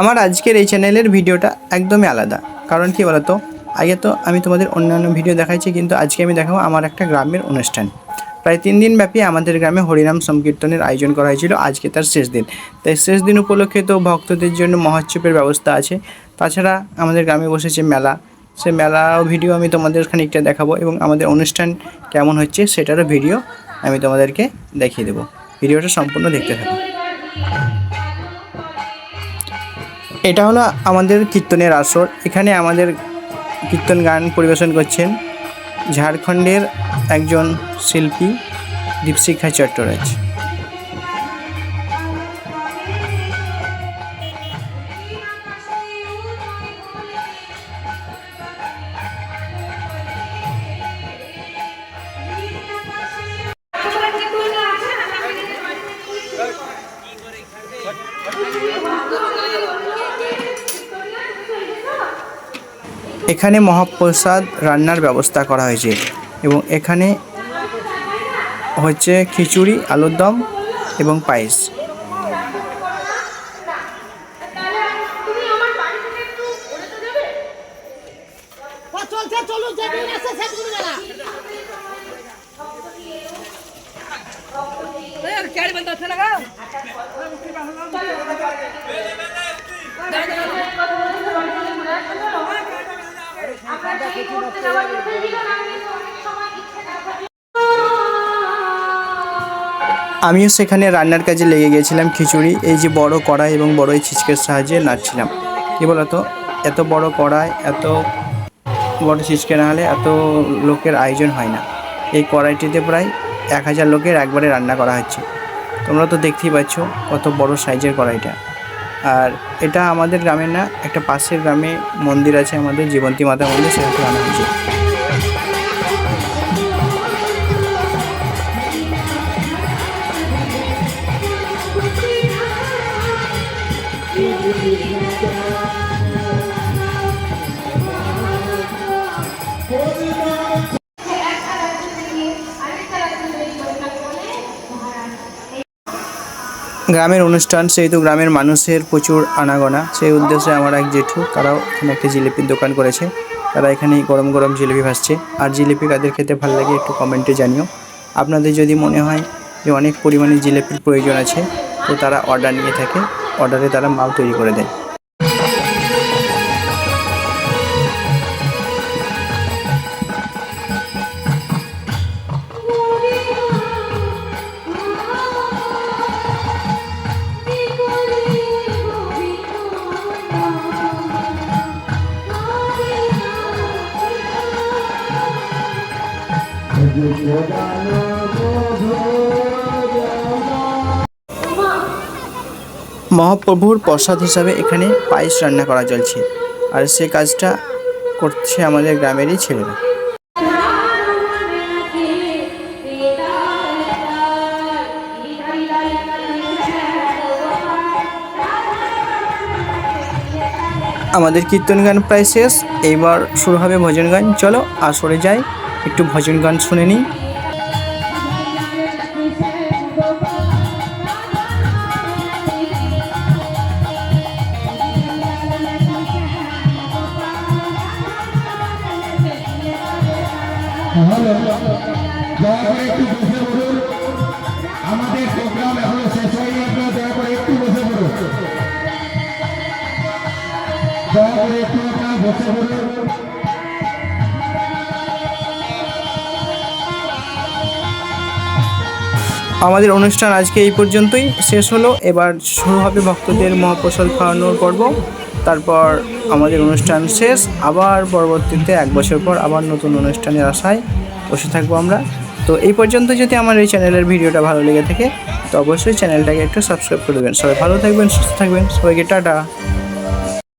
আমার আজকের এই চ্যানেলের ভিডিওটা একদমই আলাদা। কারণ কি বলতো? আগে তো আমি তোমাদের অন্যান্য ভিডিও দেখাইছি, কিন্তু আজকে আমি দেখাবো আমার একটা গ্রামের অনুষ্ঠান। প্রায় তিন দিন ব্যাপী আমাদের গ্রামে হরিনাম সংকীর্তনের আয়োজন করা হয়েছিল আজকে তার শেষ দিন। তাই শেষ দিন উপলক্ষে তো ভক্তদের জন্য মহোৎসবের ব্যবস্থা আছে। তাছাড়া আমাদের গ্রামে বসেছে মেলা। সে মেলা ভিডিও আমি তোমাদের খানিকটা দেখাবো এবং আমাদের অনুষ্ঠান কেমন হচ্ছে সেটারও ভিডিও আমি তোমাদেরকে দেখিয়ে দেবো। ভিডিওটা সম্পূর্ণ দেখতে থাকো। এটা হলো আমাদের কীর্তনের আসর। এখানে আমাদের কীর্তন গান পরিবেশন করছেন ঝাড়খণ্ডের একজন শিল্পী দীপশিখা চট্টরাজ। এখানে মহাপ্রসাদ রান্নার ব্যবস্থা করা হয়েছে এবং এখানে হচ্ছে খিচুড়ি আলুর দম এবং পায়েস আমিও সেখানে রান্নার কাজে লেগে গিয়েছিলাম খিচুড়ি, এই যে বড় কড়াই এবং বড় এই ছিচকের সাহায্যে নাড়ছিলাম। কী বলতো, এত বড় কড়াই, এত বড় ছিচকে না হলে এত লোকের আয়োজন হয় না। এই কড়াইটিতে প্রায় এক হাজার লোকের একবারে রান্না করা হচ্ছে। তোমরা তো দেখতেই পাচ্ছ কত বড় সাইজের কড়াইটা। আর এটা আমাদের গ্রামের না, একটা পাশের গ্রামে মন্দির আছে আমাদের, জীবন্তী মাতা মন্দির, সেখানে আনা হয়েছে। গ্রামের অনুষ্ঠান, সেহেতু গ্রামের মানুষের প্রচুর আনাগোনা। সেই উদ্দেশ্যে আমার এক জেঠু, তারাও এখানে একটি জিলিপির দোকান করেছে। তারা এখানে গরম গরম জিলিপি ভাসছে আর জিলিপি কাদের খেতে ভালো লাগে একটু কমেন্টে জানিও। আপনাদের যদি মনে হয় যে অনেক পরিমাণে জিলিপির প্রয়োজন আছে, তো তারা অর্ডার নিয়ে থাকে। অর্ডারে তারা মাল তৈরি করে দেয়। মহাপ্রভুর প্রসাদ হিসাবে এখানে পায়েস রান্না করা চলছে। আর সে কাজটা করছে আমাদের গ্রামেরই ছেলেরা। আমাদের কীর্তন গান প্রায় শেষ। এইবার শুরু হবে ভজন গান চলো আসরে যাই। একটু ভজন গান শুনে নিই। দয়া করে একটু বসে পড়ুন। আমাদের প্রোগ্রাম দয়া করে একটু দয়া করে একটু আমাদের অনুষ্ঠান আজকে এই পর্যন্তই। শেষ হলো। এবার শুরু হবে ভক্তদের মহাপ্রসাদ খাওয়ানোর পর্ব। তারপর আমাদের অনুষ্ঠান শেষ। আবার পরবর্তীতে এক বছর পর আবার নতুন অনুষ্ঠানের আশায় বসে থাকব আমরা। তো এই পর্যন্ত যদি আমার এই চ্যানেলের ভিডিওটা ভালো লেগে থাকে, তো অবশ্যই চ্যানেলটাকে একটু সাবস্ক্রাইব করে দেবেন। সবাই ভালো থাকবেন, সুস্থ থাকবেন। সবাইকে টাটা।